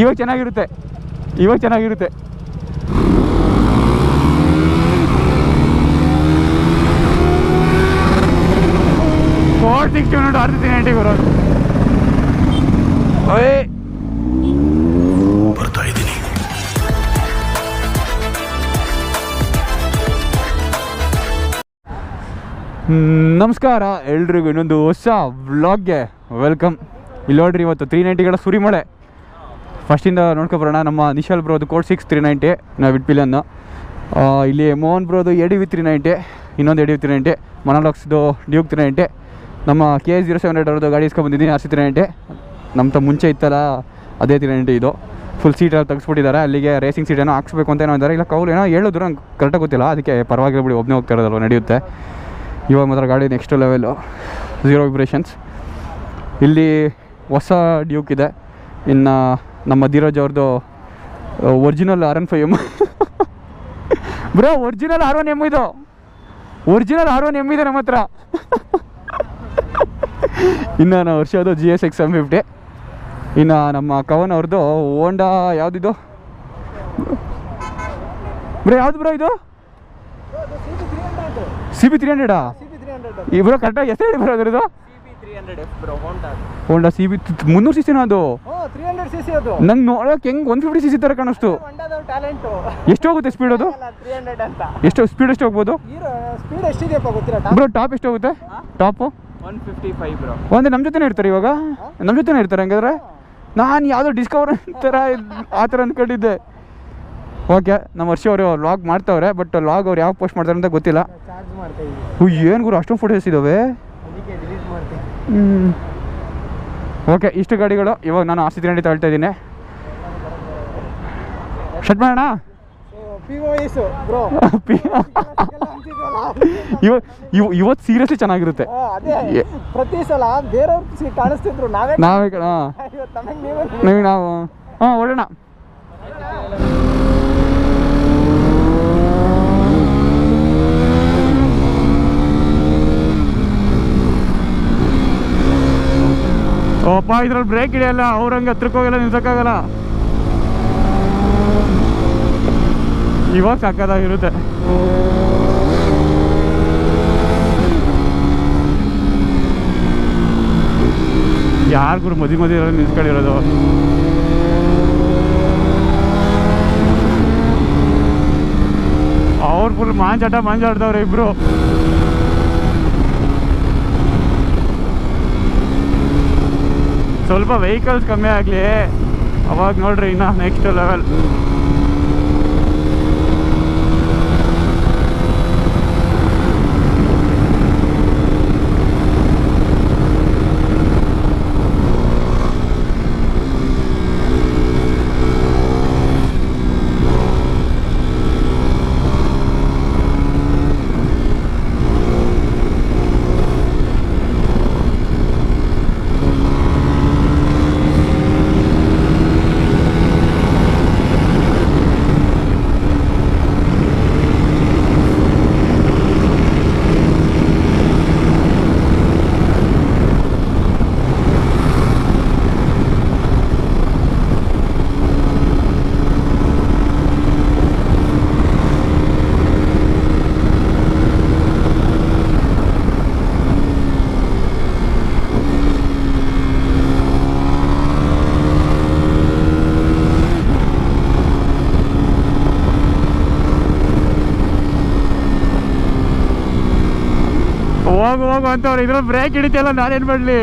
ಇವಾಗ ಚೆನ್ನಾಗಿರುತ್ತೆ. ಇವಾಗ ಚೆನ್ನಾಗಿರುತ್ತೆ. ಫೋರ್ ಸಿಕ್ಸ್ಟಿ ನೋಡಿ ಅರ್ಧ ನೈಂಟಿ ಬರೋದು ಓಯ್. ಬರ್ತಾ ಇದ್ದೀನಿ. ನಮಸ್ಕಾರ ಎಲ್ರಿಗೂ ಇನ್ನೊಂದು ಹೊಸ ವ್ಲಾಗ್ಗೆ ವೆಲ್ಕಮ್ ಇಲ್ಲಿ ನೋಡ್ರಿ ಇವತ್ತು ತ್ರೀ ನೈಂಟಿಗಳ ಸುರಿಮಳೆ. ಫಸ್ಟಿಂದ ನೋಡ್ಕೊಬರೋಣ ನಮ್ಮ ನಿಶಾಲ್ ಬ್ರೋದು ಕೋಡ್ ಸಿಕ್ಸ್ ತ್ರೀ ನೈಂಟಿ ನಾವು ಇಟ್ಪಿಲನ್ನು ಇಲ್ಲಿ ಮೋಹನ್ ಬ್ರೋದು ಎಡಿ ವಿ ತ್ರೀ ನೈಂಟಿ ಇನ್ನೊಂದು A D V three ninety ಮನಾಲಾಕ್ಸ್ದು Duke three ninety ನಮ್ಮ ಕೆ ಜೀರೋ ಸೆವೆನ್ ಹಂಡ್ರೆಡ್ ಅವ್ರದ್ದು ಗಾಡಿ ಇಸ್ಕೊಂಡ್ಬಂದಿದ್ದೀನಿ ಆರ್ ಸಿ ತ್ರೀ ನೈಂಟಿ ನಮ್ಮ ತ ಮುಂಚೆ ಇತ್ತಲ್ಲ, ಅದೇ ತ್ರೀ ನೈಂಟಿ ಇದು. ಫುಲ್ ಸೀಟಲ್ಲಿ ತೆಗೆಸ್ಬಿಟ್ಟಿದ್ದಾರೆ. ಅಲ್ಲಿಗೆ ರೇಸಿಂಗ್ ಸೀಟ್ ಏನೋ ಹಾಕ್ಸ್ಬೇಕು ಅಂತ ಏನೋ ಇದ್ದಾರೆ. ಇಲ್ಲ, ಕೌಲ್ ಏನೋ ಹೇಳಿದ್ರು, ನಂಗೆ ಕರೆಕ್ಟಾಗಿ ಗೊತ್ತಿಲ್ಲ. ಅದಕ್ಕೆ ಪರವಾಗಿಲ್ಲ ಬಿಡಿ ಒಬ್ಬನೇ ಹೋಗ್ತಾ ಇರೋದಲ್ವ, ನಡೆಯುತ್ತೆ. ಇವಾಗ ಮಾತ್ರ ಗಾಡಿ ನೆಕ್ಸ್ಟ್ ಲೆವೆಲು ಝೀರೋ ವಿಬ್ರೇಷನ್ಸ್ ಇಲ್ಲಿ ಹೊಸ ಡ್ಯೂಕ್ ಇದೆ. ಇನ್ನು ನಮ್ಮ ಧೀರಜ್ ಅವ್ರದ್ದು original R one five M bro original R one M ಇದು. ಒರಿಜಿನಲ್ ಆರ್ ಒನ್ ಎಂ ಇದೆ ನಮ್ಮ ಹತ್ರ. ಇನ್ನು ನಾವು ವರ್ಷದ್ದು G S X M fifty ಇನ್ನು ನಮ್ಮ ಕವನ್ ಅವ್ರದ್ದು ಓಂಡಾ ಯಾವುದಿದು? ಬ್ರೋ, ಯಾವ್ದು ಬ್ರೋ ಇದು? ಸಿ ಬಿ ತ್ರೀ ಹಂಡ್ರೆಡಾ ಇಬ್ರು ಕರೆಕ್ಟಾಗಿ ಹೆಸರು ಹೇಳಿ ಬ್ರೋ ಇದು ಹೋಂಡಾ ಸಿ ಬಿ ಮುನ್ನೂರು ಸಿ ಸಿನ ಅದು? ತ್ರೀ ನಂಗೆ ನೋಡೋಕೆ ಹೆಂಗ್ ಒನ್ ಫಿಫ್ಟಿ ಸಿ ಸಿ ಥರ ಕಾಣಿಸ್ತು. ಎಷ್ಟು ಹೋಗುತ್ತೆ ಸ್ಪೀಡ್ ಅದು? ತ್ರೀ ಎಷ್ಟು ಸ್ಪೀಡ್ ಎಷ್ಟು ಹೋಗ್ಬೋದು? ಸ್ಪೀಡ್ ಎಷ್ಟಿದೆಯಪ್ಪ ಗೊತ್ತಿಲ್ಲ ಬ್ರೋ ಟಾಪ್ ಎಷ್ಟು ಹೋಗುತ್ತೆ? Top one fifty five bro ಒಂದೇ ನಮ್ಮ ಜೊತೆನೇ ಇರ್ತಾರೆ ಇವಾಗ? ನಮ್ಮ ಜೊತೆನೇ ಇರ್ತಾರೆ ಹಂಗಾದ್ರೆ? ನಾನು ಯಾವುದೋ ಡಿಸ್ಕವರ್ ಥರ ಇದ್- ಆ ಥರ ಅಂದ್ಕೊಂಡಿದ್ದೆ ಓಕೆ ನಮ್ಮ ವರ್ಷ ಅವರು ಲಾಗ್ ಮಾಡ್ತಾವ್ರೆ ಬಟ್ ಲಾಗ್ ಅವ್ರು ಯಾವ ಪೋಸ್ಟ್ ಮಾಡ್ತಾರೆ ಅಂತ ಗೊತ್ತಿಲ್ಲ. ಏನು ಗುರು ಅಷ್ಟೊಂದು ಫೋಟೋಸ್ ಇದ್ದಾವೆ ಓಕೆ ಇಷ್ಟು ಗಾಡಿಗಳು. ಇವಾಗ ನಾನು ಆಸ್ತಿ ಸಿ ಹೇಳ್ತಾ ಇದ್ದೀನಿ. ಶಟ್ ಮಾಡೋಣ? ಇವತ್ತು ಸೀರಿಯಸ್ಲಿ ಚೆನ್ನಾಗಿರುತ್ತೆ. ಅದೇ. ಪ್ರತಿ ಸಲ ಬೇರೆಯವ್ರು ಕಾಣಿಸ್ತಿದ್ರು ನಾವೇ ನಾವೇ ನೀವು ಹಾಂ ಹೊಡೋಣ ಓಪ್ಪ ಇದ್ರಲ್ಲಿ ಬ್ರೇಕ್ ಹಿಡಿಯಲ್ಲ ಅವ್ರಂಗೆ ಹತ್ರಕ್ಕೆ ಹೋಗಲ್ಲ, ನಿಲ್ಸಕ್ಕಾಗಲ್ಲ. ಇವಾಗ ಸಾಕಾಗಿರುತ್ತೆ ಯಾರಿಗೂ ಮದಿ ಮದಿ ನಿಲ್ಸ್ಕೊಂಡಿರೋದು ಅವ್ರು ಫುಲ್ ಮಾಂಚಾಟ ಮಾಂಜಾಡ್ದವ್ರೆ ಇಬ್ರು. ಸ್ವಲ್ಪ ವೆಹಿಕಲ್ಸ್ ಕಮ್ಮಿ ಆಗಲಿ. ಅವಾಗ ನೋಡ್ರಿ ಇನ್ನ ನೆಕ್ಸ್ಟ್ ಲೆವೆಲ್ ಹೋಗು ಬ್ರೇಕ್ ಇದ್ರಲ್ಲಿ ಬ್ರೇಕ್ ಹಿಡಿತಿಯಲ್ಲ, ನಾನೇನು ಮಾಡಲಿ?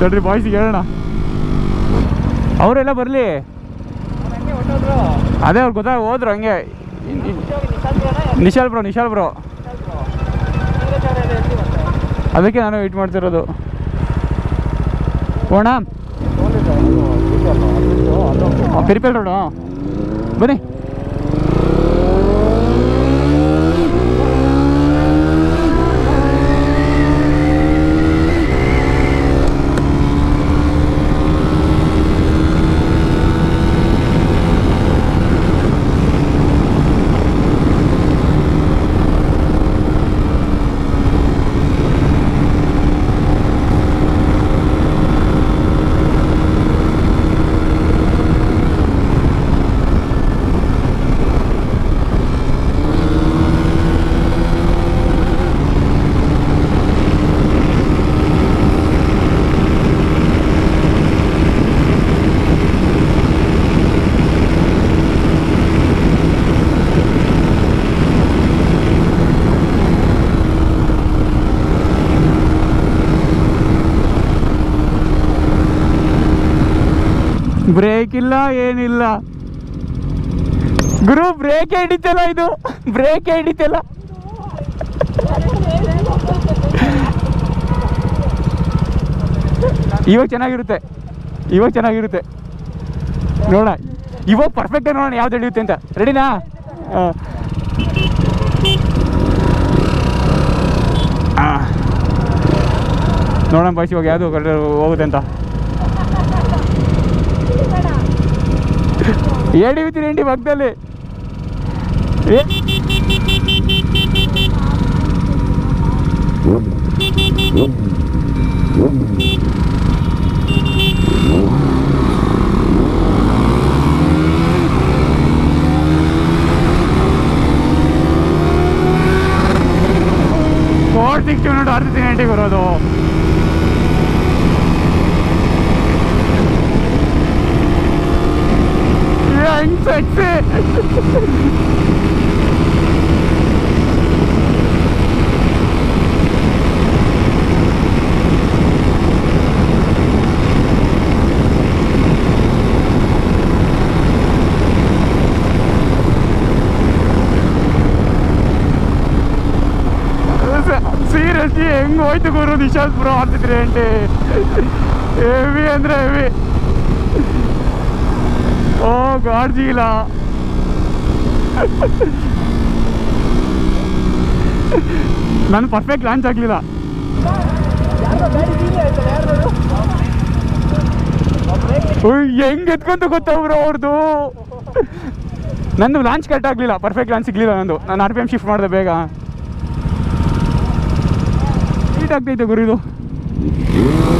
ನೋಡ್ರಿ ಬಾಯ್ಸಿಗೆ ಹೇಳೋಣ. ಅವರೆಲ್ಲ ಬರಲಿ? ಅದೇ ಅವ್ರು ಗೊತ್ತಾಗ ಹೋದ್ರು ಹಂಗೆ. ನಿಶಾಲ್ ಬ್ರೋ ನಿಶಾಲ್ ಬ್ರೋ ಅದಕ್ಕೆ ನಾನು ವೆಯ್ಟ್ ಮಾಡ್ತಿರೋದು. ಹೋಣ ಪಿರಿಪೇಲ್ ರೋಡು ಬನ್ನಿ. ಬ್ರೇಕ್ ಇಲ್ಲ ಏನಿಲ್ಲ. ಗುರು ಬ್ರೇಕ್ ಹಿಡಿತಲ್ಲ ಇದು? ಬ್ರೇಕ್ ಹಿಡಿತಲ್ಲ? ಇವಾಗ ಚೆನ್ನಾಗಿರುತ್ತೆ. ಇವಾಗ ಚೆನ್ನಾಗಿರುತ್ತೆ. ನೋಡೋಣ. ಇವಾಗ ಪರ್ಫೆಕ್ಟ್ ನೋಡೋಣ ಯಾವ್ದು ಹಿಡಿಯುತ್ತೆ ಅಂತ. ರೆಡಿನಾ ನೋಡೋಣ ಬಾಯ್ಸ್ ಇವಾಗ ಯಾವುದು ಹೋಗುತ್ತೆ ಅಂತ. ఏడివి తినండి భక్తులు Thank. ಹೆಂಗ್ ಹೋಯ್ತು ಗುರು ನಿಶಾಂತ್ಪುರ ಬ್ರೋ ಅಂತಿದ್ರಿ ಅಂಟಿ ಹೆವಿ ಅಂದ್ರೆ ಹೆವಿ ಓ ಗಾಡ್ಜಿಲ್ಲ ನಾನು ಪರ್ಫೆಕ್ಟ್ ಲಾಂಚ್ ಆಗಲಿಲ್ಲ. ಹೆಂಗ್ ಎತ್ಕೊಂತ ಗೊತ್ತವ್ರು ಅವ್ರದ್ದು ನಂದು ಲಾಂಚ್ ಕಟ್ ಆಗಲಿಲ್ಲ. ಪರ್ಫೆಕ್ಟ್ ಲಾಂಚ್ ಸಿಗ್ಲಿಲ್ಲ ನಂದು. ನಾನು ಆರ್ ಪಿ ಎಂ ಶಿಫ್ಟ್ ಮಾಡಿದೆ ಬೇಗ. ಹೀಟ್ ಆಗ್ತೈತೆ ಗುರು ಇದು ಹರ್ಷ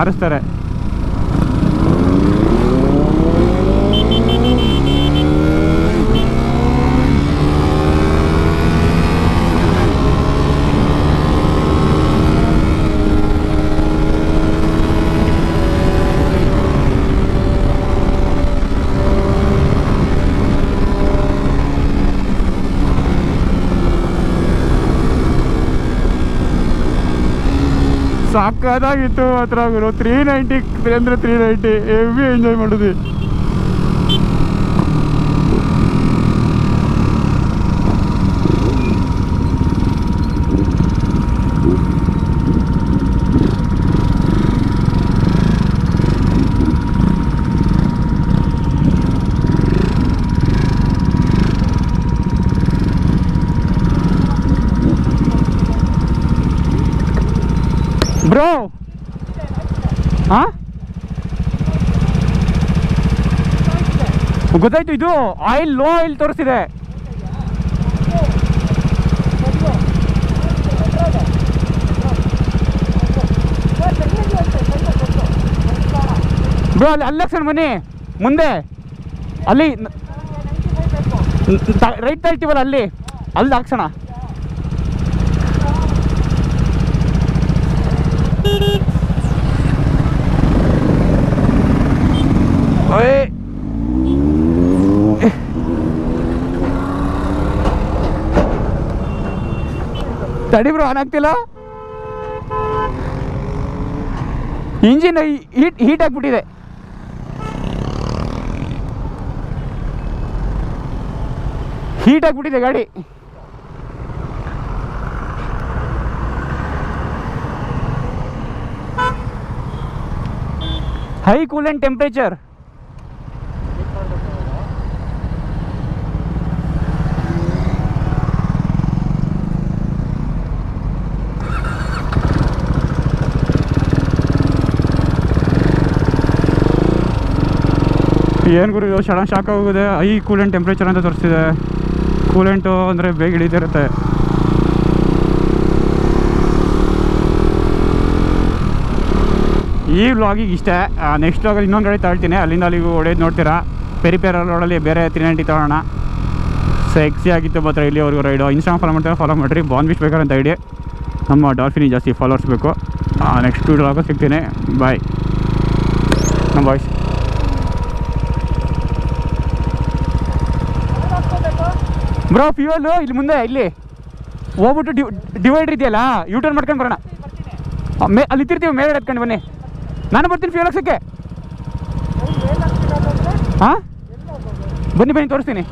ಆರಿಸ್ತಾರೆ ಸಾಕಾದಾಗಿತ್ತು ಮಾತ್ರ ಗುರು. ತ್ರೀ ನೈಂಟಿ ಅಂದ್ರೆ ತ್ರೀ ನೈಂಟಿ ಹೆವಿ ಎಂಜಾಯ್ ಮಾಡಿದ್ವಿ ಬ್ರೋ ಹಾ ಗೊತ್ತಾಯ್ತು ಇದು ಆಯಿಲ್ ಲೋ ಆಯಿಲ್ ತೋರಿಸಿದೆ ಬ್ರೋ ಅಲ್ಲಿ ಸರ್ ಮನೆ ಮುಂದೆ ಅಲ್ಲಿ ರೈಟ್ ತಳ್ತೀವಲ್ಲ ಅಲ್ಲಿ ಅಲ್ಲಿ ಹಾಕ್ಸೋಣ ತಡಿ ಬ್ರೋ ಆನ್ ಆಗ್ತಿಲ್ಲ. ಇಂಜಿನ್ ಹೀಟ್ ಹೀಟ್ ಆಗಿಬಿಟ್ಟಿದೆ. ಹೀಟ್ ಆಗಿಬಿಟ್ಟಿದೆ ಗಾಡಿ. ಹೈ ಕೂಲ್ ಕೂಲೆಂಟ್ ಟೆಂಪ್ರೇಚರ್ ಏನು ಗುರು ಸಡನ್ ಶಾಕ್ ಆಗೋಗಿದೆ. ಐ ಕೂಲೆಂಟ್ ಟೆಂಪ್ರೇಚರ್ ಅಂತ ತೋರಿಸ್ತಿದೆ. ಕೂಲೆಂಟು ಅಂದರೆ ಬೇಗ ಹಿಡಿತಿರುತ್ತೆ ಈ ವ್ಲಾಗಿಗೆ ಇಷ್ಟೇ. ನೆಕ್ಸ್ಟ್ ವ್ಲಾಗಲ್ಲಿ ಇನ್ನೊಂದು ಗಾಡಿ ತಗೊಳ್ತೀನಿ ಅಲ್ಲಿಂದ ಅಲ್ಲಿಗೂ ಹೊಡೆಯೋದು ನೋಡ್ತೀರಾ? ಪೆರಿಪೇರ ರೋಡಲ್ಲಿ ಬೇರೆ ತ್ರೀ ನೈಂಟಿ ತಗೋಣ. ಸೆಕ್ಸಿ ಆಗಿತ್ತು ಮಾತ್ರ ಇಲ್ಲಿವರೆಗೂ ರೈಡು ಇನ್ಸ್ಟಾಗ್ರಾಮ್ ಫಾಲೋ ಮಾಡ್ತಾರೆ ಫಾಲೋ ಮಾಡಿರಿ. ಬಾನ್ ಬಿಚ್ ಅಂತ ಐಡಿ ನಮ್ಮ ಡಾಲ್ಫಿನಿ ಜಾಸ್ತಿ ಫಾಲೋವರ್ಸ್ ಬೇಕು. ನೆಕ್ಸ್ಟ್ ವ್ಲಾಗ ಸಿಗ್ತೀನಿ. ಬಾಯ್ ನಮ್ಮ ಬಾಯ್ಸ್ ಬ್ರೋ ಫ್ಯೂಯಲ್ಲು ಇಲ್ಲಿ ಮುಂದೆ ಇಲ್ಲಿ. ಹೋಗ್ಬಿಟ್ಟು ಡಿವ್ ಡಿವೈಡರ್ ಇದೆಯಲ್ಲ ಯೂ ಟರ್ನ್ ಮಾಡ್ಕೊಂಡು ಬರೋಣ. ಮೇ ಅಲ್ಲಿ ಇತ್ತಿರ್ತೀವಿ ಮೇಲೆ ಎತ್ಕೊಂಡು ಬನ್ನಿ. ನಾನು ಬರ್ತೀನಿ ಫ್ಯೂಲ್ ಹಾಕ್ಸೋಕ್ಕೆ. ಹಾಂ ಬನ್ನಿ ಬನ್ನಿ ತೋರಿಸ್ತೀನಿ.